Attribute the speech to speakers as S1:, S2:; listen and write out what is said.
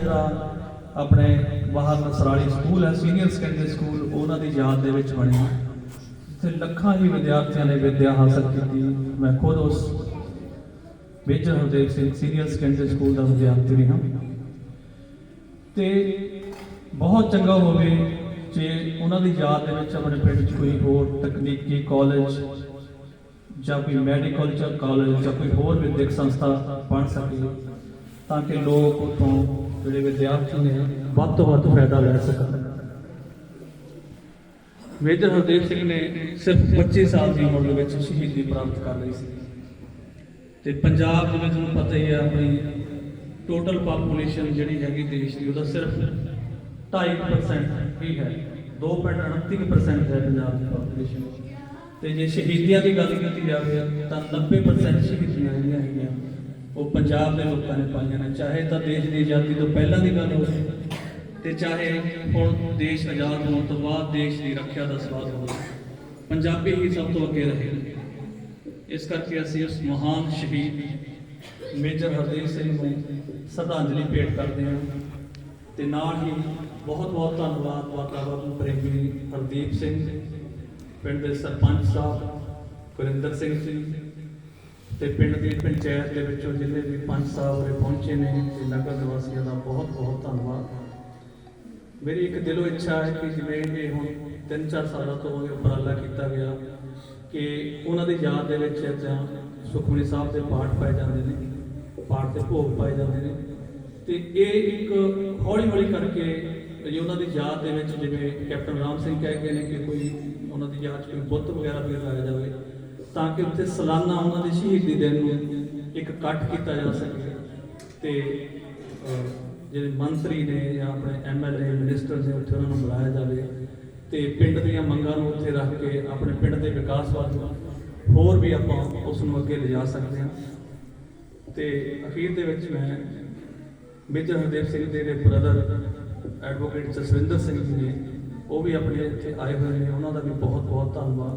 S1: ਜਿਹੜਾ ਆਪਣੇ ਬਾਹਰ ਨਸਰਾਲੀ ਸਕੂਲ ਹੈ ਸੀਨੀਅਰ ਸੈਕੰਡਰੀ ਸਕੂਲ ਉਹਨਾਂ ਦੀ ਯਾਦ ਦੇ ਵਿੱਚ ਬਣਿਆ ਇੱਥੇ ਲੱਖਾਂ ਹੀ ਵਿਦਿਆਰਥੀਆਂ ਨੇ ਵਿੱਦਿਆ ਹਾਸਲ ਕੀਤੀ। ਮੈਂ ਖੁਦ ਉਸ major Hardev Singh senior secondary school ਦਾ ਵਿਦਿਆਰਥੀ ਰਿਹਾ ਤੇ ਬਹੁਤ ਚੰਗਾ ਹੋਵੇ ਜੇ ਉਹਨਾਂ ਦੀ ਯਾਦ ਦੇ ਵਿੱਚ ਆਪਣੇ ਪਿੰਡ 'ਚ ਕੋਈ ਹੋਰ ਤਕਨੀਕੀ ਕਾਲਜ ਜਾਂ ਕੋਈ ਮੈਡੀਕਲ ਜਾਂ ਕਾਲਜ ਜਾਂ ਕੋਈ ਹੋਰ ਵਿਦਿਅਕ ਸੰਸਥਾ ਬਣ ਸਕੇ। ਤਾਂ ਕਿ ਲੋਕ ਉਤੋਂ ਜਿਹੜੇ ਵਿਦਿਆਰਥੀ ਨੇ ਵੱਧ ਤੋਂ ਵੱਧ ਫਾਇਦਾ ਲੈ ਸਕਣ। ਮੇਜਰ ਹਰਦੇਵ ਸਿੰਘ ਨੇ ਸਿਰਫ 25 ਸਾਲ ਦੀ ਉਮਰ ਦੇ ਵਿੱਚ ਸ਼ਹੀਦੀ ਪ੍ਰਾਪਤ ਕਰ ਲਈ ਸੀ। ਤੇ ਪੰਜਾਬ ਜਿਵੇਂ ਤੁਹਾਨੂੰ ਪਤਾ ਹੀ ਹੈ ਆਪਣੀ ਟੋਟਲ ਪਾਪੂਲੇਸ਼ਨ ਜਿਹੜੀ ਹੈਗੀ ਦੇਸ਼ ਦੀ, ਉਹਦਾ ਸਿਰਫ 2.5% ਹੀ ਹੈ। 2.29% ਹੈ ਪੰਜਾਬ ਦੀ ਪਾਪੂਲੇਸ਼ਨ ਤੇ ਜੇ ਸ਼ਹੀਦੀਆਂ ਦੀ ਗੱਲ ਕੀਤੀ ਜਾਵੇ ਤਾਂ 90% ਸ਼ਹੀਦੀਆਂ ਪੰਜਾਬ ਦੇ ਲੋਕਾਂ ਨੇ ਪਾਈਆਂ ਨੇ, ਚਾਹੇ ਤਾਂ ਦੇਸ਼ ਦੀ ਆਜ਼ਾਦੀ ਤੋਂ ਪਹਿਲਾਂ ਦੀ ਗੱਲ ਹੋਵੇ ਤੇ ਚਾਹੇ ਹੁਣ ਦੇਸ਼ ਆਜ਼ਾਦ ਹੋਣ ਤੋਂ ਬਾਅਦ ਦੇਸ਼ ਦੀ ਰੱਖਿਆ ਦਾ ਸਵਾਲ ਹੋਵੇ, ਪੰਜਾਬੀ ਹੀ ਸਭ ਤੋਂ ਅੱਗੇ ਰਹੇ ਇਸ ਕਰਕੇ ਅਸੀਂ ਉਸ ਮਹਾਨ ਸ਼ਹੀਦ ਮੇਜਰ ਹਰਦੇਵ ਸਿੰਘ ਨੂੰ ਸ਼ਰਧਾਂਜਲੀ ਭੇਟ ਕਰਦੇ ਹਾਂ ਤੇ ਨਾਲ ਹੀ ਬਹੁਤ ਬਹੁਤ ਧੰਨਵਾਦ ਵਾਤਾਵਰਨ ਪ੍ਰੇਮੀ ਹਰਦੀਪ ਸਿੰਘ, ਪਿੰਡ ਦੇ ਸਰਪੰਚ ਸਾਹਿਬ, ਗੁਰਿੰਦਰ ਸਿੰਘ ਜੀ ਤੇ ਪਿੰਡ ਦੀ ਪੰਚਾਇਤ ਦੇ ਵਿੱਚੋਂ ਜਿੰਨੇ ਵੀ ਪੰਚ ਸਾਹਿਬ ਉਰੇ ਪਹੁੰਚੇ ਨੇ ਤੇ ਨਗਰ ਨਿਵਾਸੀਆਂ ਦਾ ਬਹੁਤ ਬਹੁਤ ਧੰਨਵਾਦ। ਮੇਰੀ ਇੱਕ ਦਿਲੋਂ ਇੱਛਾ ਹੈ ਕਿ ਜਿਵੇਂ ਇਹ ਹੁਣ 3-4 ਸਾਲਾਂ ਤੋਂ ਇਹ ਉਪਰਾਲਾ ਕੀਤਾ ਗਿਆ ਕਿ ਉਹਨਾਂ ਦੀ ਯਾਦ ਦੇ ਵਿੱਚ ਜਾਂ ਸੁਖਮਨੀ ਸਾਹਿਬ ਦੇ ਪਾਠ ਪਾਏ ਜਾਂਦੇ ਨੇ, ਪਾਠ ਦੇ ਭੋਗ ਪਾਏ ਜਾਂਦੇ ਨੇ। ਤੇ ਇਹ ਇੱਕ ਹੌਲੀ ਹੌਲੀ ਕਰਕੇ ਜੇ ਉਹਨਾਂ ਦੀ ਯਾਦ ਦੇ ਵਿੱਚ ਜਿਵੇਂ ਕੈਪਟਨ ਰਾਮ ਸਿੰਘ ਕਹਿ ਗਏ ਨੇ ਕਿ ਕੋਈ ਉਹਨਾਂ ਦੀ ਯਾਦ 'ਚ ਕੋਈ ਬੁੱਤ ਵਗੈਰਾ ਵੀ ਲਾਇਆ ਜਾਵੇ। ਤਾਂ ਕਿ ਉੱਥੇ ਸਾਲਾਨਾ ਉਹਨਾਂ ਦੀ ਸ਼ਹੀਦੀ ਦਿਨ ਨੂੰ ਇੱਕ ਇਕੱਠ ਕੀਤਾ ਜਾ ਸਕੇ। ਤੇ ਜਿਹੜੇ ਮੰਤਰੀ ਨੇ ਜਾਂ ਆਪਣੇ ਐਮਐਲਏ ਮਿਨਿਸਟਰ ਨੇ ਉੱਥੇ ਉਹਨਾਂ ਨੂੰ ਬੁਲਾਇਆ ਜਾਵੇ ਤੇ ਪਿੰਡ ਦੀਆਂ ਮੰਗਾਂ ਨੂੰ ਉੱਥੇ ਰੱਖ ਕੇ ਆਪਣੇ ਪਿੰਡ ਦੇ ਵਿਕਾਸ ਵੱਲ ਹੋਰ ਵੀ ਆਪਾਂ ਉਸ ਨੂੰ ਅੱਗੇ ਲਿਜਾ ਸਕਦੇ ਹਾਂ। ਤੇ ਅਖੀਰ ਦੇ ਵਿੱਚ ਮੈਂ ਮੇਜਰ ਹਰਦੇਵ ਸਿੰਘ ਦੇ ਦੇ ਬ੍ਰਦਰ ਐਡਵੋਕੇਟ ਜਸਵਿੰਦਰ ਸਿੰਘ ਜੀ ਨੇ, ਉਹ ਵੀ ਆਪਣੇ ਇੱਥੇ ਆਏ ਹੋਏ ਨੇ, ਉਹਨਾਂ ਦਾ ਵੀ ਬਹੁਤ ਬਹੁਤ ਧੰਨਵਾਦ।